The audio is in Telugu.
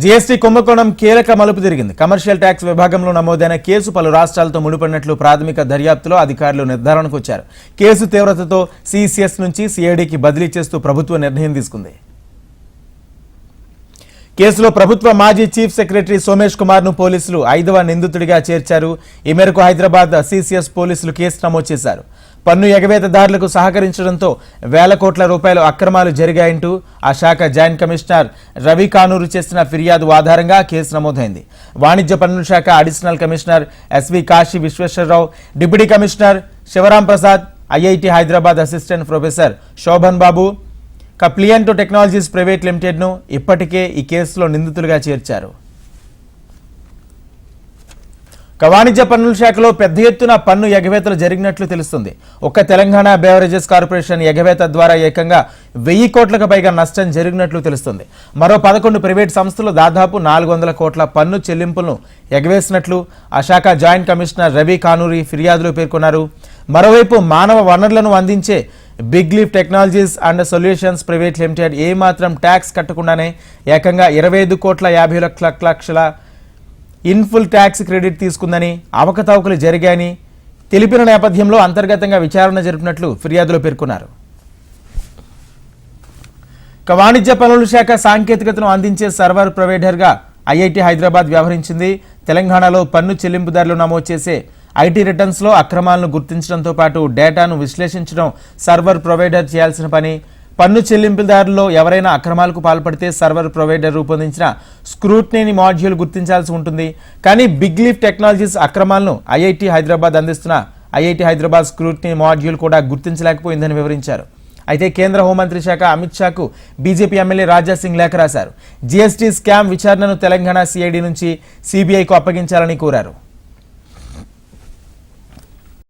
జీఎస్టీ కుంభకోణం కీలక మలుపు తిరిగింది. కమర్షియల్ ట్యాక్స్ విభాగంలో నమోదైన కేసు పలు రాష్ట్రాలతో ముడిపడినట్లు ప్రాథమిక దర్యాప్తులో అధికారులు నిర్ధారణకు వచ్చారు. కేసు తీవ్రతతో సిసిఎస్ నుంచి సిఐడికి బదిలీ చేస్తూ ప్రభుత్వం నిర్ణయం తీసుకుంది. కేసులో ప్రభుత్వ మాజీ చీఫ్ సెక్రటరీ సోమేష్ కుమార్ను పోలీసులు ఐదవ నిందితుడిగా చేర్చారు. ఈ మేరకు హైదరాబాద్ సిసిఎస్ పోలీసులు కేసు నమోదు చేశారు. పన్ను ఎగవేతదారులకు సహకరించడంతో వేల కోట్ల రూపాయలు అక్రమాలు జరిగాయంటూ ఆ శాఖ జాయింట్ కమిషనర్ రవి కానూరు చేసిన ఫిర్యాదు ఆధారంగా కేసు నమోదైంది. వాణిజ్య పన్నుల శాఖ additional commissioner SV Kashi Visweswararao deputy commissioner Sivaram Prasad IIT Hyderabad assistant professor Shobhan Babu కప్లియంటో technologies private లిమిటెడ్ను ఇప్పటికే ఈ కేసులో నిందితులుగా చేర్చారు. వాణిజ్య పన్నుల శాఖలో పెద్ద ఎత్తున పన్ను ఎగవేతలు జరిగినట్లు తెలుస్తుంది. ఒక్క తెలంగాణ బేవరేజెస్ కార్పొరేషన్ ఎగవేత ద్వారా ఏకంగా వెయ్యి కోట్లకు పైగా నష్టం జరిగినట్లు తెలుస్తుంది. మరో పదకొండు ప్రైవేట్ సంస్థలు దాదాపు నాలుగు వందల కోట్ల పన్ను చెల్లింపులను ఎగవేసినట్లు ఆ శాఖ జాయింట్ కమిషనర్ రవి కానూరి ఫిర్యాదులో పేర్కొన్నారు. మరోవైపు మానవ వనరులను అందించే big leaf technologies and solutions private limited ఏమాత్రం ట్యాక్స్ కట్టకుండానే ఏకంగా ఇరవై ఐదు కోట్ల యాభై లక్షల లక్షల ఇన్ఫుల్ ట్యాక్స్ క్రెడిట్ తీసుకుందని అవకతవకలు జరిగాయని తెలిపిన నేపథ్యంలో అంతర్గతంగా విచారణ జరిపినట్లు ఫిర్యాదులో పేర్కొన్నారు. ఇక వాణిజ్య పనుల శాఖ సాంకేతికతను అందించే సర్వర్ ప్రొవైడర్గా ఐఐటి హైదరాబాద్ వ్యవహరించింది. తెలంగాణలో పన్ను చెల్లింపుదారులు నమోదు చేసే ఐటీ రిటర్న్స్లో అక్రమాలను గుర్తించడంతో పాటు డేటాను విశ్లేషించడం సర్వర్ ప్రొవైడర్ చేయాల్సిన పని పన్ను చెల్లింపుదారుల్లో ఎవరైనా అక్రమాలకు పాల్పడితే సర్వర్ ప్రొవైడర్ రూపొందించిన స్క్రూట్నీని మాడ్యూల్ గుర్తించాల్సి ఉంటుంది. కానీ బిగ్ లీఫ్ టెక్నాలజీస్ అక్రమాలను ఐఐటి హైదరాబాద్ అందిస్తున్న ఐఐటి హైదరాబాద్ స్క్రూట్నీ మాడ్యూల్ కూడా గుర్తించలేకపోయిందని వివరించారు. అయితే కేంద్ర హోంమంత్రి శాఖ అమిత్ షాకు బీజేపీ ఎమ్మెల్యే రాజా సింగ్ లేఖ రాశారు. జీఎస్టీ స్కామ్ విచారణను తెలంగాణ సిఐడి నుంచి సిబిఐకు అప్పగించాలని కోరారు.